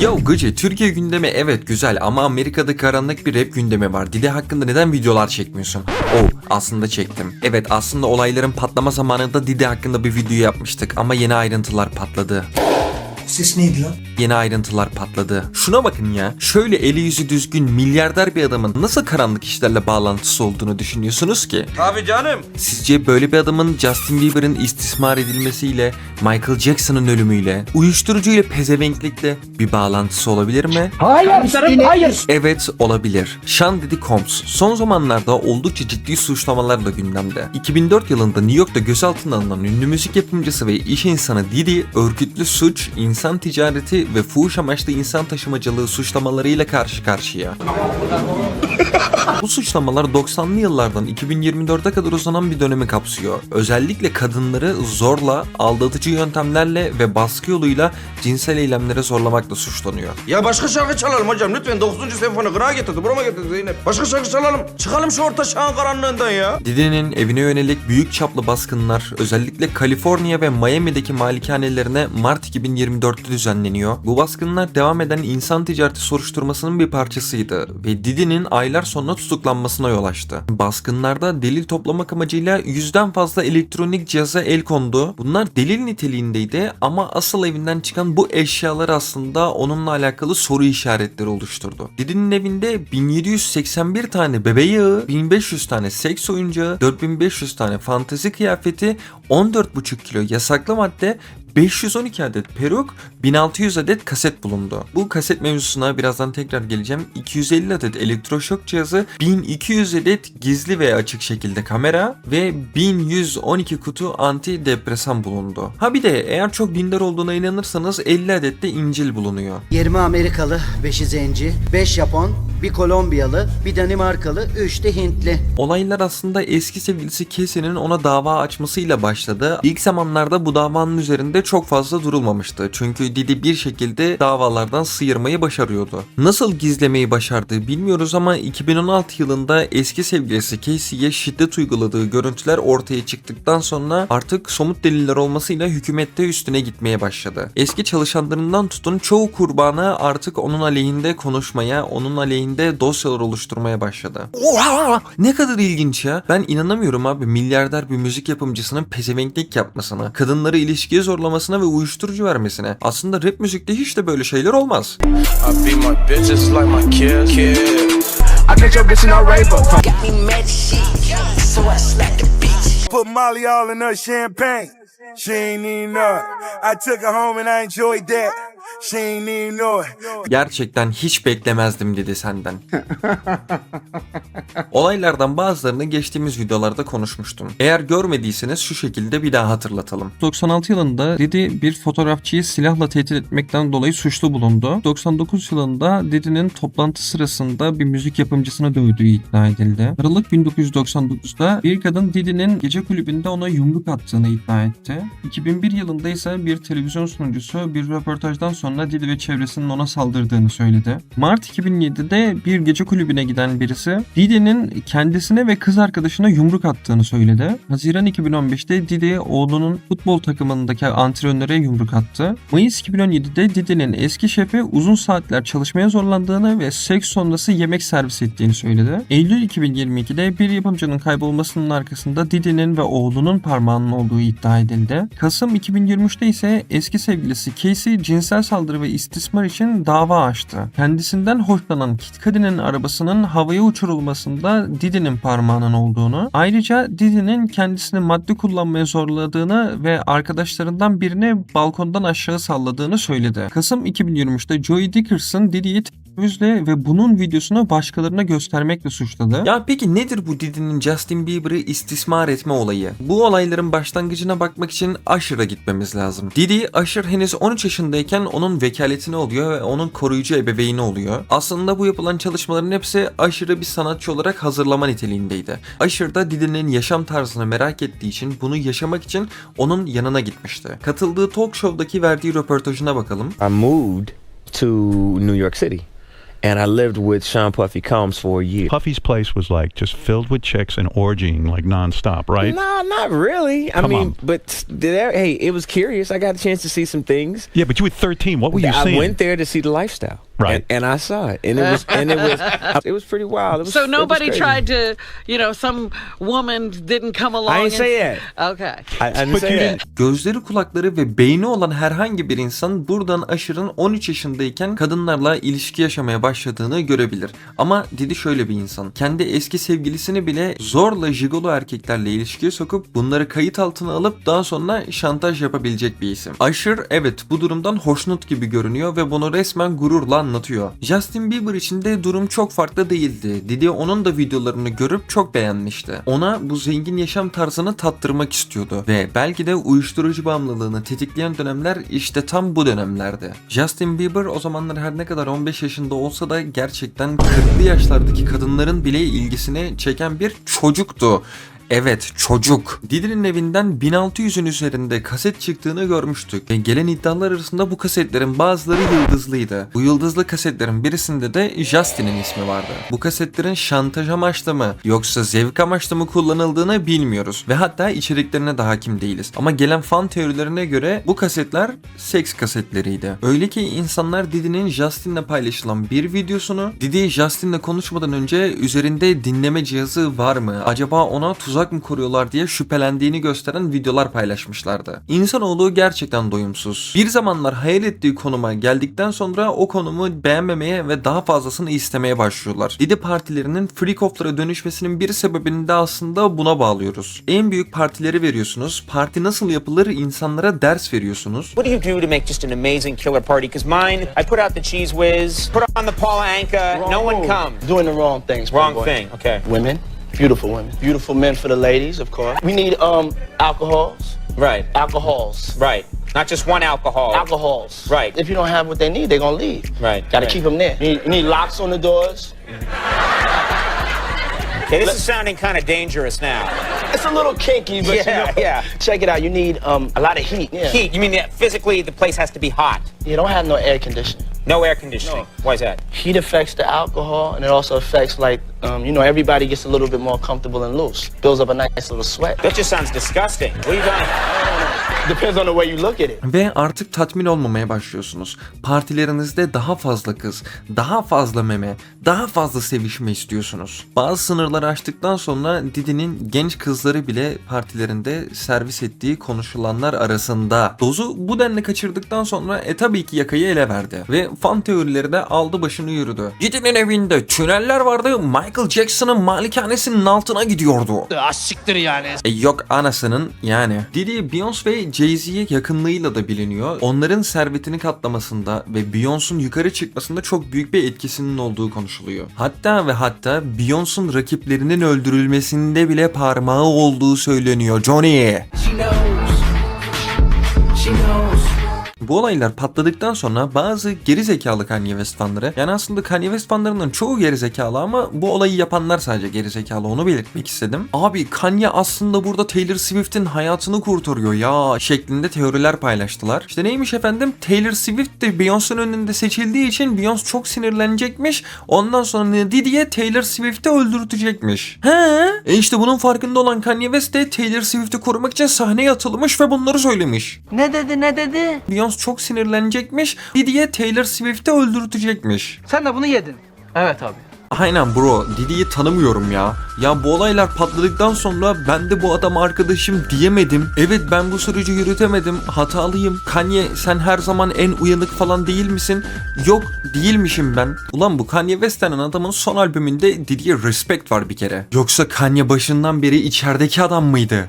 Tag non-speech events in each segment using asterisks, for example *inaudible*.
Yo Gıcı Türkiye gündemi evet güzel ama Amerika'da karanlık bir rap gündemi var. Dide hakkında neden videolar çekmiyorsun? Oh aslında çektim. Evet aslında olayların patlama zamanında Dide hakkında bir video yapmıştık ama yeni ayrıntılar patladı. Ses neydi lan? Yeni ayrıntılar patladı. Şuna bakın ya. Şöyle eli yüzü düzgün milyarder bir adamın nasıl karanlık işlerle bağlantısı olduğunu düşünüyorsunuz ki? Tabii canım. Sizce böyle bir adamın Justin Bieber'ın istismar edilmesiyle, Michael Jackson'ın ölümüyle, uyuşturucuyla pezevenklikle bir bağlantısı olabilir mi? Hayır, hayır. Evet olabilir. Sean Diddy Combs son zamanlarda oldukça ciddi suçlamalarla gündemde. 2004 yılında New York'ta gözaltına alınan ünlü müzik yapımcısı ve iş insanı Diddy örgütlü suç, insan ticareti ve fuhuş amaçlı insan taşımacılığı suçlamalarıyla karşı karşıya. Bu suçlamalar 90'lı yıllardan 2024'e kadar uzanan bir dönemi kapsıyor. Özellikle kadınları zorla, aldatıcı yöntemlerle ve baskı yoluyla cinsel eylemlere zorlamakla suçlanıyor. Ya başka şarkı çalalım hocam lütfen 9. senfoni kırağa getirdi burama getirdi Zeynep. Başka şarkı çalalım. Çıkalım şu orta çağın karanlığından ya. Diddy'nin evine yönelik büyük çaplı baskınlar özellikle Kaliforniya ve Miami'deki malikanelerine Mart 2024'te düzenleniyor. Bu baskınlar devam eden insan ticareti soruşturmasının bir parçasıydı ve Diddy'nin aylar sonra tutuklanmasına yol açtı. Baskınlarda delil toplamak amacıyla yüzden fazla elektronik cihaza el kondu. Bunlar delil niteliğindeydi ama asıl evinden çıkan bu eşyalar aslında onunla alakalı soru işaretleri oluşturdu. Diddy'nin evinde 1781 tane bebe yağı, 1500 tane seks oyuncağı, 4500 tane fantezi kıyafeti, 14,5 kilo yasaklı madde 512 adet peruk, 1600 adet kaset bulundu. Bu kaset mevzusuna birazdan tekrar geleceğim. 250 adet elektroşok cihazı, 1200 adet gizli ve açık şekilde kamera ve 1112 kutu antidepresan bulundu. Ha bir de eğer çok dindar olduğuna inanırsanız 50 adet de İncil bulunuyor. 20 Amerikalı, 5'i zenci, 5 Japon, bir Kolombiyalı, bir Danimarkalı, 3 de Hintli. Olaylar aslında eski sevgilisi Casey'nin ona dava açmasıyla başladı. İlk zamanlarda bu davanın üzerinde çok fazla durulmamıştı. Çünkü Didi bir şekilde davalardan sıyırmayı başarıyordu. Nasıl gizlemeyi başardığı bilmiyoruz ama 2016 yılında eski sevgilisi Casey'ye şiddet uyguladığı görüntüler ortaya çıktıktan sonra artık somut deliller olmasıyla hükümette üstüne gitmeye başladı. Eski çalışanlarından tutun çoğu kurbanı artık onun aleyhinde konuşmaya, onun aleyhinde dosyalar oluşturmaya başladı. Ne kadar ilginç ya. Ben inanamıyorum abi milyarder bir müzik yapımcısının pezevenklik yapmasına, kadınları ilişkiye zorlamasına ve uyuşturucu vermesine. Aslında rap müzikte hiç de böyle şeyler olmaz. Put Molly all in her champagne. She ain't even know it. I took her home and I enjoyed that. She ain't even know it. Gerçekten hiç beklemezdim dedi senden. Olaylardan bazılarını geçtiğimiz videolarda konuşmuştum. Eğer görmediyseniz şu şekilde bir daha hatırlatalım. 96 yılında Didi bir fotoğrafçıyı silahla tehdit etmekten dolayı suçlu bulundu. 99 yılında Didi'nin toplantı sırasında bir müzik yapımcısına dövdüğü iddia edildi. Aralık 1999'da bir kadın Didi'nin gece kulübünde ona yumruk attığını iddia etti. 2001 yılında ise bir televizyon sunucusu bir röportajdan sonra Didi ve çevresinin ona saldırdığını söyledi. Mart 2007'de bir gece kulübüne giden birisi Didi'nin kendisine ve kız arkadaşına yumruk attığını söyledi. Haziran 2015'te Didi oğlunun futbol takımındaki antrenöre yumruk attı. Mayıs 2017'de Didi'nin eski şefi uzun saatler çalışmaya zorlandığını ve seks sonrası yemek servis ettiğini söyledi. Eylül 2022'de bir yapımcının kaybolmasının arkasında Didi'nin ve oğlunun parmağının olduğu iddia edildi. Kasım 2023'te ise eski sevgilisi Casey cinsel saldırı ve istismar için dava açtı. Kendisinden hoşlanan Kit Cudi'nin arabasının havaya uçurulmasında Didi'nin parmağının olduğunu, ayrıca Didi'nin kendisini madde kullanmaya zorladığını ve arkadaşlarından birini balkondan aşağı salladığını söyledi. Kasım 2023'te Joey Dickerson Didi'yi tecavüzle ve bunun videosunu başkalarına göstermekle suçladı. Ya peki nedir bu Diddy'nin Justin Bieber'ı istismar etme olayı? Bu olayların başlangıcına bakmak için Usher'a gitmemiz lazım. Diddy, Usher henüz 13 yaşındayken onun vekaletini oluyor ve onun koruyucu ebeveyni oluyor. Aslında bu yapılan çalışmaların hepsi Usher'ı bir sanatçı olarak hazırlama niteliğindeydi. Usher da Diddy'nin yaşam tarzını merak ettiği için bunu yaşamak için onun yanına gitmişti. Katıldığı talk show'daki verdiği röportajına bakalım. I moved to New York City and I lived with Sean Puffy Combs for a year. Puffy's place was like just filled with chicks and orgying like nonstop, right? No, not really. I Come mean, on. but there, hey, it was curious. I got a chance to see some things. Yeah, but you were 13. What were you I seeing? went there to see the lifestyle, Right. And, and I saw it, and it was, and it was, *laughs* it was pretty wild. It was, So it was nobody tried to, you know, some woman didn't come along. I and say s- Okay. I, I didn't But say you that. didn't. Gözleri, kulakları ve beyni olan herhangi bir insan buradan Aşır'ın 13 yaşındayken kadınlarla ilişki yaşamaya başladığını görebilir. Ama Didi şöyle bir insan. Kendi eski sevgilisini bile zorla jigolo erkeklerle ilişkiye sokup bunları kayıt altına alıp daha sonra şantaj yapabilecek bir isim. Aşır evet bu durumdan hoşnut gibi görünüyor ve bunu resmen gururla anlatıyor. Justin Bieber için de durum çok farklı değildi. Didi onun da videolarını görüp çok beğenmişti. Ona bu zengin yaşam tarzını tattırmak istiyordu ve belki de uyuşturucu bağımlılığını tetikleyen dönemler işte tam bu dönemlerdi. Justin Bieber o zamanlar her ne kadar 15 yaşında olsa da gerçekten 40'lı yaşlardaki kadınların bile ilgisini çeken bir çocuktu. Evet çocuk. Didi'nin evinden 1600'ün üzerinde kaset çıktığını görmüştük ve gelen iddialar arasında bu kasetlerin bazıları yıldızlıydı. Bu yıldızlı kasetlerin birisinde de Justin'in ismi vardı. Bu kasetlerin şantaj amaçlı mı yoksa zevk amaçlı mı kullanıldığını bilmiyoruz ve hatta içeriklerine de hakim değiliz. Ama gelen fan teorilerine göre bu kasetler seks kasetleriydi. Öyle ki insanlar Didi'nin Justin'le paylaşılan bir videosunu Didi Justin'le konuşmadan önce üzerinde dinleme cihazı var mı? Acaba ona tuzak mı kuruyorlar diye şüphelendiğini gösteren videolar paylaşmışlardı. İnsanoğlu gerçekten doyumsuz. Bir zamanlar hayal ettiği konuma geldikten sonra o konumu beğenmemeye ve daha fazlasını istemeye başlıyorlar. Didi partilerinin freak off'lara dönüşmesinin bir sebebini de aslında buna bağlıyoruz. En büyük partileri veriyorsunuz. Parti nasıl yapılır insanlara ders veriyorsunuz. What do you do to make just an amazing killer party? Because mine, I put out the cheese whiz, put on the Paula Anka, no one comes. Doing the wrong things. Wrong boy. thing, okay. Women, beautiful women, beautiful men for the ladies, of course. We need um alcohols, Right, alcohols, right. Not just one alcohol. alcohols. Right. If you don't have what they need, they're gonna leave. Right, Got to right. keep them there. You need, you need locks on the doors. *laughs* Okay, this is sounding kind of dangerous now. It's a little kinky, but Yeah, you know, yeah. Check it out. You need um a lot of heat. Yeah. Heat, you mean that physically the place has to be hot? You don't have no air conditioning. No air conditioning. No. Why is that? Heat affects the alcohol, and it also affects like um, you know everybody gets a little bit more comfortable and loose. Builds up a nice little sweat. That just sounds disgusting. What are you doing? Depends on the way you look at it. Ve artık tatmin olmamaya başlıyorsunuz. Partilerinizde daha fazla kız, daha fazla meme, daha fazla sevişme istiyorsunuz. Bazı sınırları aştıktan sonra Didi'nin genç kızları bile partilerinde servis ettiği konuşulanlar arasında. Dozu bu denli kaçırdıktan sonra e tabii ki yakayı ele verdi. Ve fan teorileri de aldı başını yürüdü. Didi'nin evinde tüneller vardı, Michael Jackson'ın malikanesinin altına gidiyordu. siktir yani. E yok anasının yani. Diddy, Beyoncé ve Jay-Z'ye yakınlığıyla da biliniyor. Onların servetini katlamasında ve Beyoncé'un yukarı çıkmasında çok büyük bir etkisinin olduğu konuşuluyor. Hatta ve hatta Beyoncé'un rakiplerinin öldürülmesinde bile parmağı olduğu söyleniyor. Johnny. She knows. Bu olaylar patladıktan sonra bazı geri zekalı Kanye West fanları yani aslında Kanye West fanlarının çoğu geri zekalı ama bu olayı yapanlar sadece geri zekalı onu belirtmek istedim. Abi Kanye aslında burada Taylor Swift'in hayatını kurtarıyor ya şeklinde teoriler paylaştılar. İşte neymiş efendim Taylor Swift de Beyoncé'nin önünde seçildiği için Beyoncé çok sinirlenecekmiş. Ondan sonra Diddy'ye Taylor Swift'i öldürtecekmiş. He? E işte bunun farkında olan Kanye West de Taylor Swift'i korumak için sahneye atılmış ve bunları söylemiş. Ne dedi ne dedi? Beyoncé çok sinirlenecekmiş. Diddy'ye Taylor Swift'i öldürtecekmiş. Sen de bunu yedin. Evet abi. Aynen bro Diddy'yi tanımıyorum ya. Ya bu olaylar patladıktan sonra ben de bu adam arkadaşım diyemedim. Evet ben bu süreci yürütemedim. Hatalıyım. Kanye sen her zaman en uyanık falan değil misin? Yok değilmişim ben. Ulan bu Kanye West denen adamın son albümünde Diddy'ye respect var bir kere. Yoksa Kanye başından beri içerideki adam mıydı?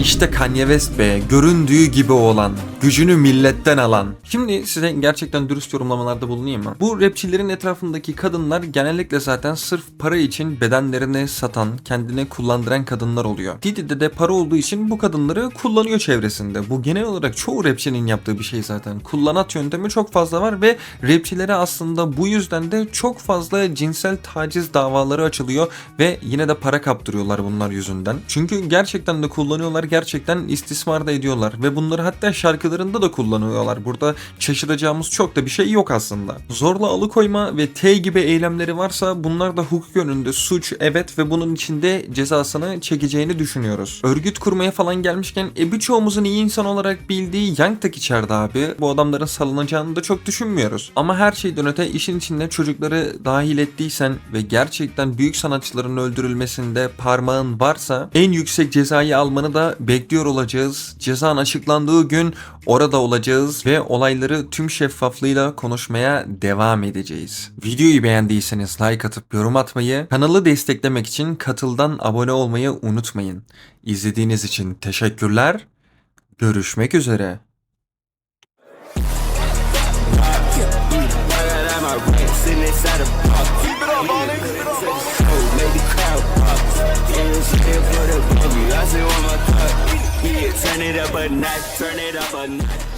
İşte Kanye West be, göründüğü gibi olan, gücünü milletten alan. Şimdi size gerçekten dürüst yorumlamalarda bulunayım mı? Bu rapçilerin etrafındaki kadınlar genellikle zaten sırf para için bedenlerini satan, kendine kullandıran kadınlar oluyor. Diddy'de de para olduğu için bu kadınları kullanıyor çevresinde. Bu genel olarak çoğu rapçinin yaptığı bir şey zaten. Kullanat yöntemi çok fazla var ve rapçilere aslında bu yüzden de çok fazla cinsel taciz davaları açılıyor ve yine de para kaptırıyorlar bunlar yüzünden. Çünkü gerçekten de kullanıyorlar, gerçekten istismar da ediyorlar ve bunları hatta şarkı başkalarında da kullanıyorlar. Burada şaşıracağımız çok da bir şey yok aslında. Zorla alıkoyma ve T gibi eylemleri varsa bunlar da hukuk önünde suç evet ve bunun içinde cezasını çekeceğini düşünüyoruz. Örgüt kurmaya falan gelmişken e birçoğumuzun iyi insan olarak bildiği Young tak içeride abi. Bu adamların salınacağını da çok düşünmüyoruz. Ama her şeyden öte işin içinde çocukları dahil ettiysen ve gerçekten büyük sanatçıların öldürülmesinde parmağın varsa en yüksek cezayı almanı da bekliyor olacağız. Cezan açıklandığı gün orada olacağız ve olayları tüm şeffaflığıyla konuşmaya devam edeceğiz. Videoyu beğendiyseniz like atıp yorum atmayı, kanalı desteklemek için katıldan abone olmayı unutmayın. İzlediğiniz için teşekkürler. Görüşmek üzere. Turn it up a notch, turn it up a notch.